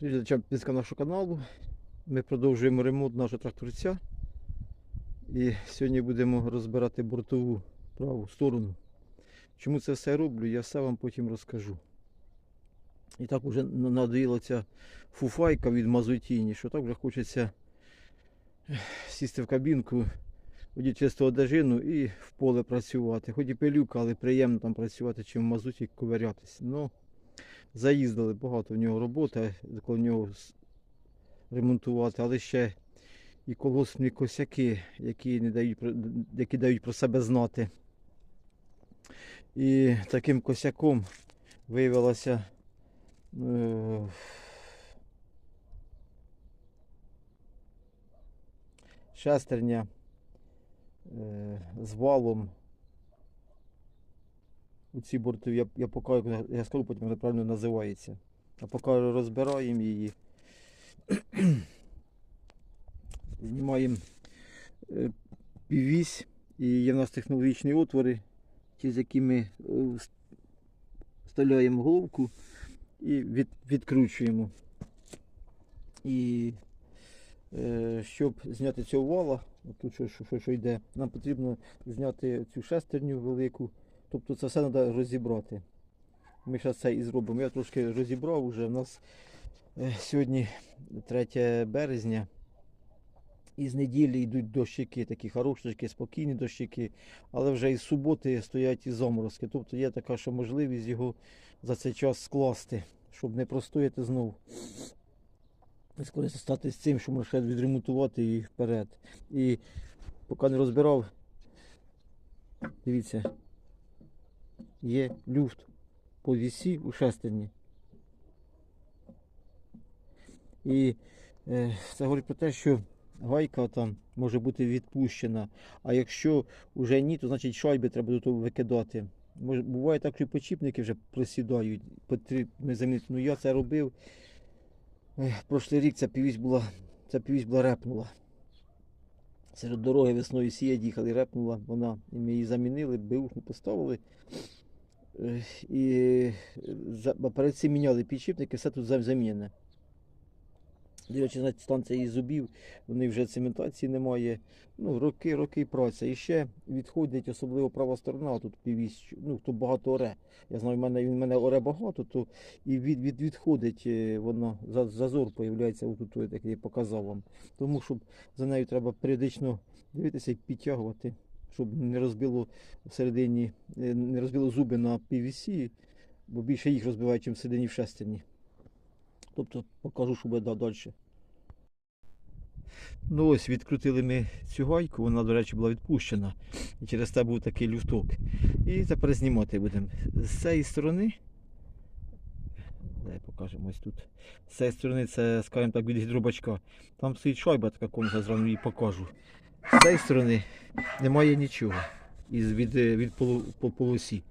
Глядачам підписка нашого каналу. Ми продовжуємо ремонт нашого тракторця. І сьогодні будемо розбирати бортову праву сторону. Чому це все роблю, я все вам потім розкажу. І так вже надоїла ця фуфайка від мазутіні, що так вже хочеться сісти в кабінку, одіти чисту одежину і в поле працювати. Хоч і пилюка, але приємно там працювати, чим в мазуті ковирятися. Ну, заїздили багато в нього роботи, коло нього ремонтувати, але ще і колосні косяки, які, не дають, які дають про себе знати. І таким косяком виявилося е, шестерня е, з валом у ці бортові. Я, я поки я скажу потім, як правильно називається. А поки розбираємо її. Знімаємо е, піввісь і є в нас технологічні отвори, через які ми е, вставляємо головку і від, відкручуємо. І е, щоб зняти цього вала, тут що, що, що йде, нам потрібно зняти цю шестерню велику. Тобто це все треба розібрати. Ми зараз це і зробимо. Я трошки розібрав вже. У нас е, сьогодні 3 березня. І з неділі йдуть дощики, такі хороші, спокійні дощики, але вже із суботи стоять і заморозки. Тобто є така що можливість його за цей час скласти, щоб не простояти знову. І скористатися з цим, що можна відремонтувати і вперед. І поки не розбирав, дивіться, є люфт по вісі у шестерні. І е, це говорить про те, що гайка там може бути відпущена. А якщо вже ні, то значить шайби треба до того викидати. Може, буває так, що почіпники вже просідають, потрібно замінити. Ну я це робив. Ех, Прошлий рік ця півісь була, ця півісь була репнула. Серед дороги весною сіять їхали, репнула вона. І ми її замінили, беушну поставили. Ех, І е, перед цим міняли підшипники, все тут зам- замінене. До речі, станція із зубів, вони вже цементації немає. Ну, роки, роки праця. І ще відходить, особливо права сторона, тут півісь, ну, хто багато оре. Я знаю, в мене, в мене оре багато, то і від, від, відходить е, воно, зазор появляється отут, як я показав вам. Тому щоб за нею треба періодично дивитися і підтягувати, щоб не розбило всередині, е, не розбило зуби на PVC, бо більше їх розбивають, ніж всередині в шестерні. Тобто покажу, що буде далі. Ну ось відкрутили ми цю гайку, вона, до речі, була відпущена. І через те був такий люфток. І тепер знімати будемо. З цієї сторони. Дай покажемо ось тут. З цієї сторони це, скажімо так, від гідробачка. Там стоїть шайба така конуса, зразу її покажу. З цієї сторони немає нічого. Із, від, е, від полу, по полосі.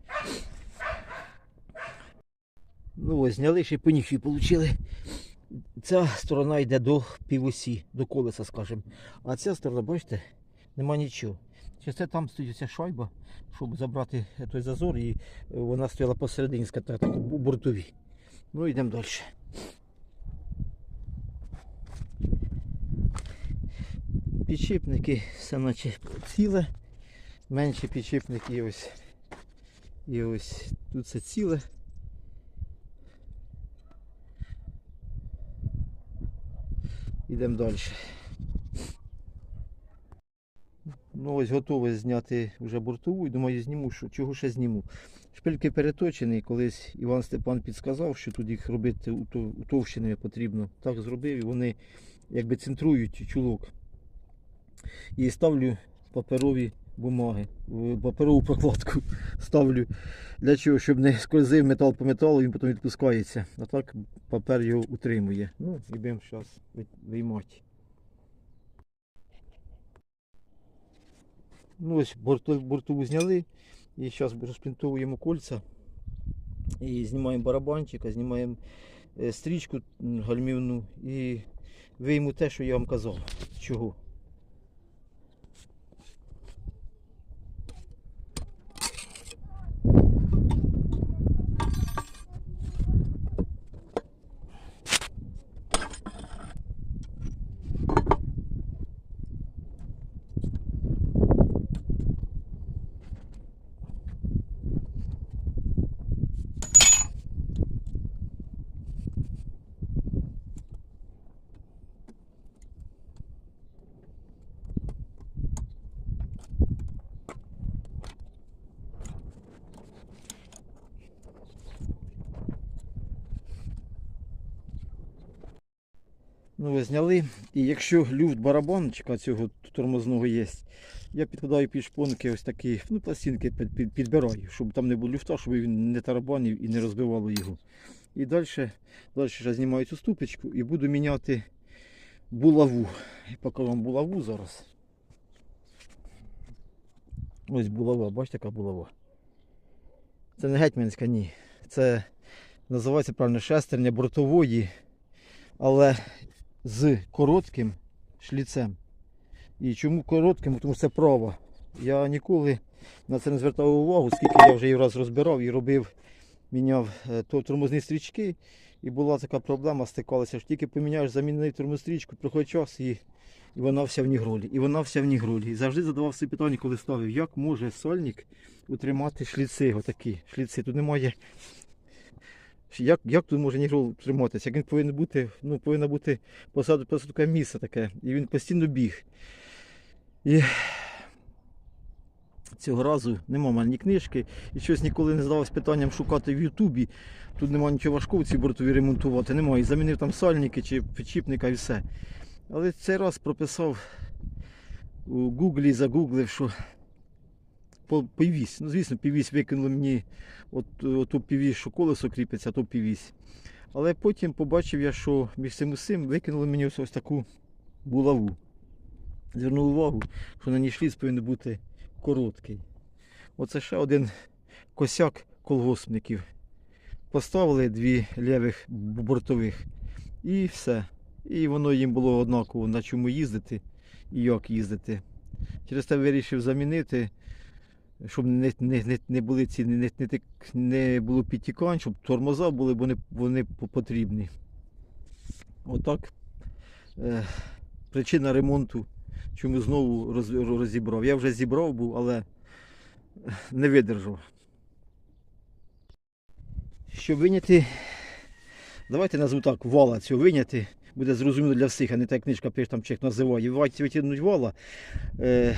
Ну ось, зняли ще по отримали. Ця сторона йде до півосі, до колеса, скажімо. А ця сторона, бачите, нема нічого. Через це там стоїть ця шайба, щоб забрати той зазор, і вона стояла посередині, скажімо бортовій. Ну йдемо далі. Підшипники все наче ціле. Менші підшипники і ось. І ось тут це ціле. Йдемо далі. Ну ось готове зняти вже бортову і думаю, зніму, що, чого ще зніму. Шпильки переточені, колись Іван Степан підсказав, що тут їх робити уто- утовщеними потрібно. Так зробив і вони якби центрують чулок. І ставлю паперові бумаги, паперову прокладку ставлю. Для чого? Щоб не скользив метал по металу, він потім відпускається. А так папер його утримує. Ну, і будемо зараз виймати. Ну ось борту, бортову зняли. І зараз розпінтовуємо кольця. І знімаємо барабанчика, знімаємо е, стрічку гальмівну і вийму те, що я вам казав. Чого? Ну, ось зняли. І якщо люфт барабанчика цього тормозного є, я підкладаю під шпонки ось такі ну, пластинки під, під, підбираю, щоб там не було люфта, щоб він не тарабанив і не розбивало його. І далі, далі ще знімаю цю ступочку і буду міняти булаву. Я покажу вам булаву зараз. Ось булава, бачите, яка булава. Це не гетьманська, ні. Це називається правильно шестерня бортової, але з коротким шліцем. І чому коротким? Тому це права. Я ніколи на це не звертав увагу, скільки я вже її раз розбирав і робив, міняв е, то тормозні стрічки. І була така проблема, стикалася, що тільки поміняєш замінний тормозстрічку, проходить час і, і вона вся в нігролі. І вона вся в нігролі. І завжди задавав собі питання, коли ставив, як може сольник утримати шліци, отакі шліци. Тут немає. Як, як тут може нігрол триматися? Як він повинен бути, ну, повинна бути посадка, посадка місце таке. І він постійно біг. І цього разу нема в мене ні книжки. І щось ніколи не задавався питанням шукати в Ютубі. Тут немає нічого важкого ці бортові ремонтувати. Немає. І замінив там сальники чи підчіпника і все. Але цей раз прописав у Гуглі, загуглив, що по півісь. Ну, звісно, півісь викинули мені от, оту півісь, що колесо кріпиться, а то півісь. Але потім побачив я, що між цим усім викинули мені ось, ось таку булаву. Звернув увагу, що на ній шліц повинен бути короткий. Оце ще один косяк колгоспників. Поставили дві лівих бортових і все. І воно їм було однаково на чому їздити і як їздити. Через те вирішив замінити, щоб не, не, не, не були ці не, не, не було підтікань, щоб тормоза були, бо вони, вони потрібні. Отак. Е, причина ремонту, чому знову роз, розібрав. Я вже зібрав був, але не видержав. Щоб виняти, давайте назву так, вала цього виняти, буде зрозуміло для всіх, а не та книжка пише там чих називає. Витягнуть вала. Е,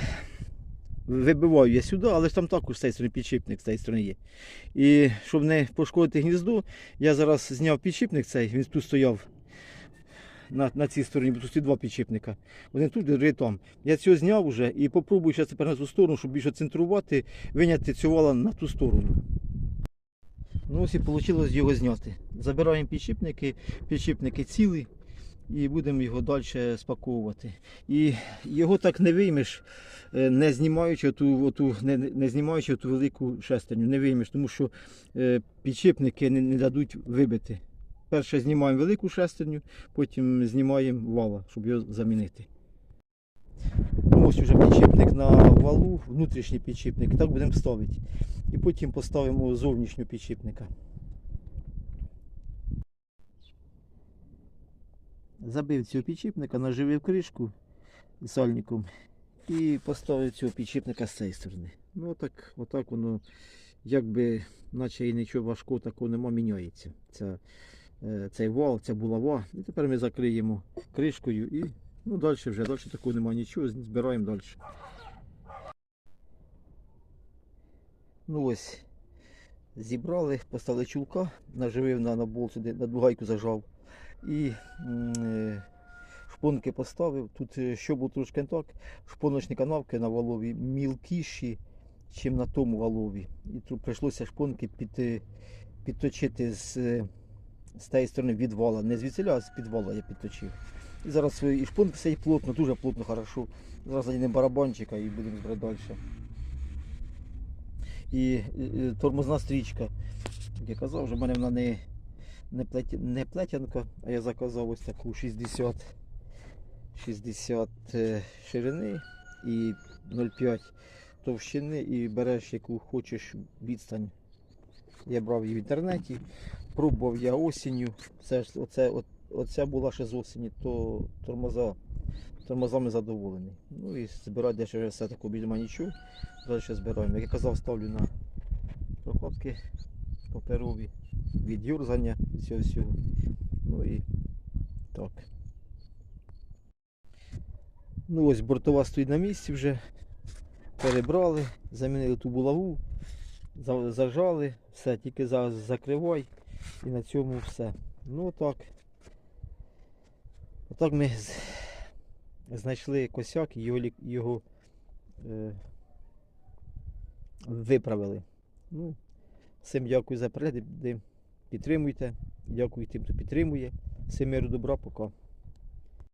вибиваю я сюди, але ж там також з цієї сторони підшипник з цієї сторони є. І щоб не пошкодити гніздо, я зараз зняв підшипник цей, він тут стояв на, на цій стороні, бо тут два підшипника. Один тут, другий там. Я цього зняв вже і попробую зараз тепер на ту сторону, щоб більше центрувати, виняти цю вала на ту сторону. Ну ось і вийшло його зняти. Забираємо підшипники, підшипники цілі і будемо його далі спаковувати. І його так не виймеш, е, не знімаючи ту, оту, не, не знімаючи ту велику шестерню, не виймеш, тому що е, підшипники не, не дадуть вибити. Перше знімаємо велику шестерню, потім знімаємо вала, щоб його замінити. Ну, ось вже підшипник на валу, внутрішній підшипник, так будемо ставити. І потім поставимо зовнішнього підшипника. Забив цього підшипника, наживив кришку сальником і поставив цього підшипника з цієї сторони. Ну отак, отак воно, якби, наче і нічого важкого такого нема, міняється. Ця, е, цей вал, ця булава. І тепер ми закриємо кришкою і ну, далі вже, далі такого немає нічого, збираємо далі. Ну ось, зібрали, поставили чулка, наживив на, на болт сюди, на дугайку зажав. І е, шпонки поставив. Тут е, що був трошки так, шпоночні канавки на валові мілкіші, ніж на тому валові. І тут прийшлося шпонки під, е, підточити з, з тієї сторони від вала. Не звідсіля, а з під вала я підточив. І зараз і шпонки стоять плотно, дуже плотно, хорошо. Зараз задінемо барабанчика і будемо збирати далі. І е, е, тормозна стрічка. Як я казав, вже в мене вона не, не, плеті, не плетянка, а я заказав ось таку 60, 60 е, ширини і 0,5 товщини і береш яку хочеш відстань. Я брав її в інтернеті, пробував я осінню. Це, оце, оця була ще з осені, то тормоза, тормозами задоволений. Ну і збирати дещо вже все таке більш нічого. Далі збираємо. Як я казав, ставлю на прокладки паперові від юрзання і цього всього. Ну і так. Ну ось бортова стоїть на місці вже. Перебрали, замінили ту булаву, зажали, все, тільки за, закривай і на цьому все. Ну так. Отак ми знайшли косяк і його, його е, виправили. Ну, всім дякую за перегляд. Підтримуйте. Дякую тим, хто підтримує. Всім миру добра, пока.